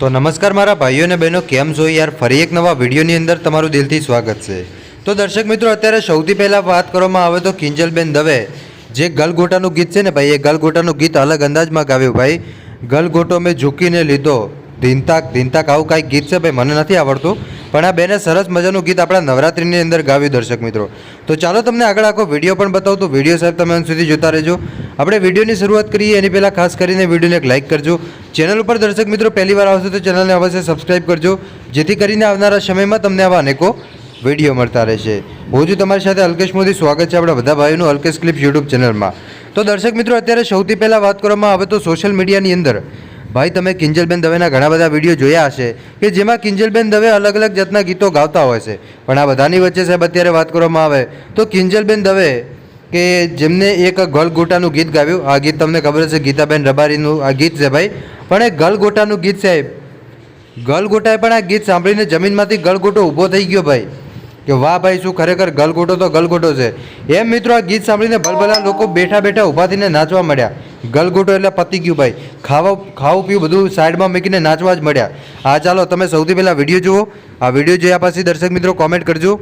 તો નમસ્કાર મારા ભાઈઓ અને બહેનો, કેમ છો યાર? ફરી એક નવા વિડીયોની અંદર તમારું દિલથી સ્વાગત છે. તો દર્શક મિત્રો, અત્યારે સૌથી પહેલાં વાત કરવામાં આવે તો કિંજલબેન દવે, જે ગલગોટાનું ગીત છે ને ભાઈ, એ ગલગોટાનું ગીત અલગ અંદાજમાં ગાવ્યું. ભાઈ, ગલગોટો મેં ઝૂકીને લીધો. ધીનતાક ધીનતાક આવું કાંઈક ગીત છે ભાઈ, મને નથી આવડતું. પણ આ બેને સરસ મજાનું ગીત આપણા નવરાત્રિની અંદર ગાવ્યું, દર્શક મિત્રો. તો ચાલો તમને આગળ આખો વીડિયો પણ બતાવું. તો વીડિયો સાહેબ, તમે અંત સુધી જોતા રહેજો. આપણે વિડીયોની શરૂઆત કરીએ, એની પહેલાં ખાસ કરીને વિડીયોને એક લાઇક કરજો. ચેનલ ઉપર દર્શક મિત્રો પહેલી વાર આવશે તો ચેનલને અવશ્ય સબસ્ક્રાઇબ કરજો, જેથી કરીને આવનારા સમયમાં તમને આવા અનેકો વીડિયો મળતા રહેશે. હું છું તમારી સાથે અલ્કેશ મોદી, સ્વાગત છે આપણા બધા ભાઈઓનું અલ્કેશ ક્લિપ યુટ્યુબ ચેનલમાં તો દર્શક મિત્રો, અત્યારે સૌથી પહેલાં વાત કરવામાં આવે તો સોશિયલ મીડિયાની અંદર. ભાઈ, તમે કિંજલબેન દવેના ઘણા બધા વીડિયો જોયા હશે કે જેમાં કિંજલબેન દવે અલગ અલગ જાતના ગીતો ગાતા હોય છે. પણ આ બધાની વચ્ચે સાહેબ અત્યારે વાત કરવામાં આવે તો કિંજલબેન દવે કે જેમને એક ગલગોટાનું ગીત ગાવ્યું, આ ગીત તમને ખબર છે ગીતાબેન રબારીનું આ ગીત છે ભાઈ. પણ એ ગલગોટાનું ગીત સાહેબ ગલગોટાએ પણ આ ગીત સાંભળીને જમીનમાંથી ગલગોટો ઊભો થઈ ગયો ભાઈ. કે વાહ ભાઈ, શું ખરેખર ગલગોટો તો ગલગોટો છે. એમ મિત્રો આ ગીત સાંભળીને ભલભલા લોકો બેઠા બેઠા ઊભા થઈને નાચવા મળ્યા ગલગોટો એટલે પતી ગયું ભાઈ. ખાવા, ખાવું પીવું બધું સાઈડમાં મૂકીને નાચવા જ મળ્યા હા, ચાલો, તમે સૌથી પહેલાં વીડિયો જુઓ. આ વીડિયો જોયા પછી દર્શક મિત્રો કોમેન્ટ કરજો.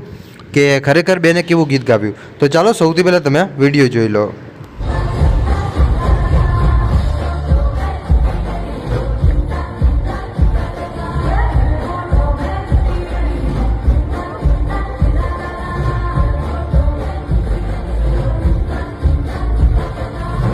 કે ખરેખર બેને કેવું ગીત ગાવ્યું? તો ચાલો સૌથી પહેલાં તમે વીડિયો જોઈ લો.